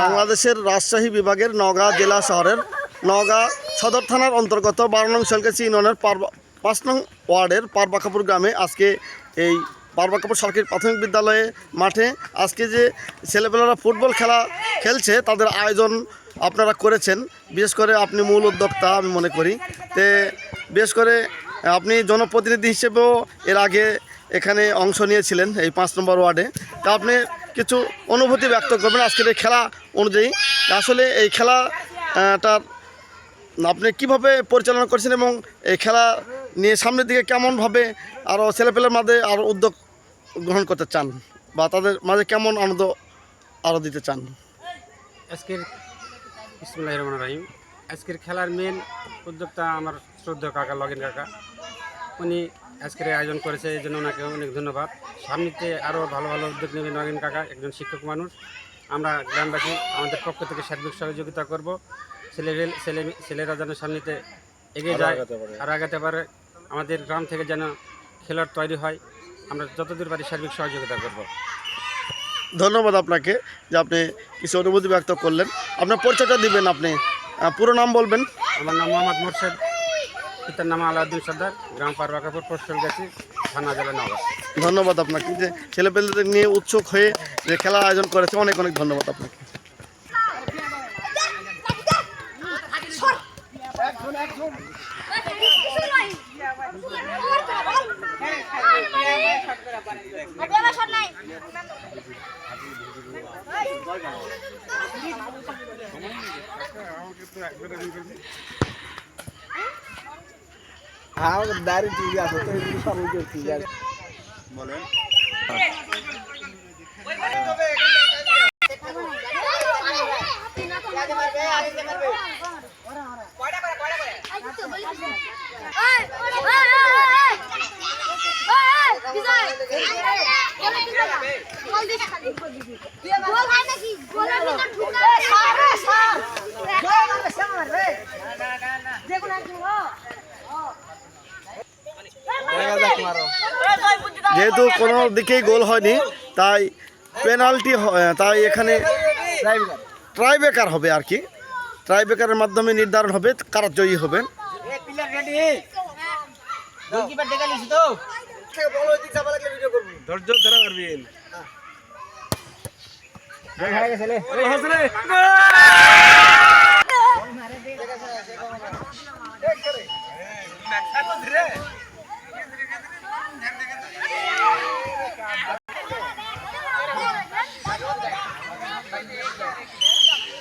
বাংলাদেশের রাজশাহী বিভাগের নওগাঁ জেলা শহরের নওগাঁ সদর থানার অন্তর্গত বারো নং সেলকেছি ইউনিয়নের পাঁচ নং ওয়ার্ডের পারবাকাপুর গ্রামে আজকে এই পারবাকাপুর সরকারি প্রাথমিক বিদ্যালয়ে মাঠে আজকে যে ছেলেপেলেরা ফুটবল খেলা খেলছে, তাদের আয়োজন আপনারা করেছেন। বিশেষ করে আপনি মূল উদ্যোক্তা, আমি মনে করি। তে বিশেষ করে আপনি জনপ্রতিনিধি হিসেবেও এর আগে এখানে অংশ নিয়েছিলেন এই পাঁচ নম্বর ওয়ার্ডে। তা আপনি কিছু অনুভূতি ব্যক্ত করবেন আজকের এই খেলা অনুযায়ী। আসলে এই খেলাটার আপনি কীভাবে পরিচালনা করছেন এবং এই খেলা নিয়ে সামনের দিকে কেমনভাবে আরও ছেলেপেলের মাঝে আরও উদ্যোগ গ্রহণ করতে চান বা তাদের মাঝে কেমন আনন্দ আরও দিতে চান? আজকের ইসমুল্লাহ রহমান রাহিম। আজকের খেলার মেন উদ্যোক্তা আমার শ্রদ্ধা কাকা, লগিন কাকা। উনি আজকের আয়োজন করেছে এই জন্য ওনাকে অনেক ধন্যবাদ। সামনেতে আরও ভালো ভালো উদ্যোগ নেবে নগিন কাকা একজন শিক্ষক মানুষ। আমরা গ্রামবাসী আমাদের পক্ষ থেকে সার্বিক সহযোগিতা করব। ছেলে ছেলে ছেলেরা যেন সামনেতে এগিয়ে যায় আর আগাতে পারে। আমাদের গ্রাম থেকে যেন খেলোয়াড় তৈরি হয় আমরা যতদূর পারি সার্বিক সহযোগিতা করব। ধন্যবাদ আপনাকে যে আপনি কিছু অনুভূতি ব্যক্ত করলেন। আপনার পরিচয়টা দিবেন আপনি। পুরো নাম বলবেন। আমার নাম মোহাম্মদ মোরশেদ। পিতার নাম আলাউদ্দিন সর্দার গ্রাম পারবাকাপুর পোস্টাল গেছি থানা জেলা নগর। ধন্যবাদ আপনাকে। যে ছেলেপেলেদের নিয়ে উৎসুক হয়ে যে খেলা আয়োজন করেছে অনেক অনেক ধন্যবাদ আপনাকে। আমার দাড়ি ঠিক আছে তো একটু সরল করছি বলেন দিস খালি গোল হয় নাকি গোলের ভিতর ঢুকা সারা সারা যেহেতু কোনো দিকেই গোল হয়নি তাই পেনাল্টি তাই এখানে ট্রাইবেকার হবে আর কি। ট্রাইবেকারের মাধ্যমে নির্ধারণ হবে কারা জয়ী হবেন। ধৈর্য ধরে পারবেন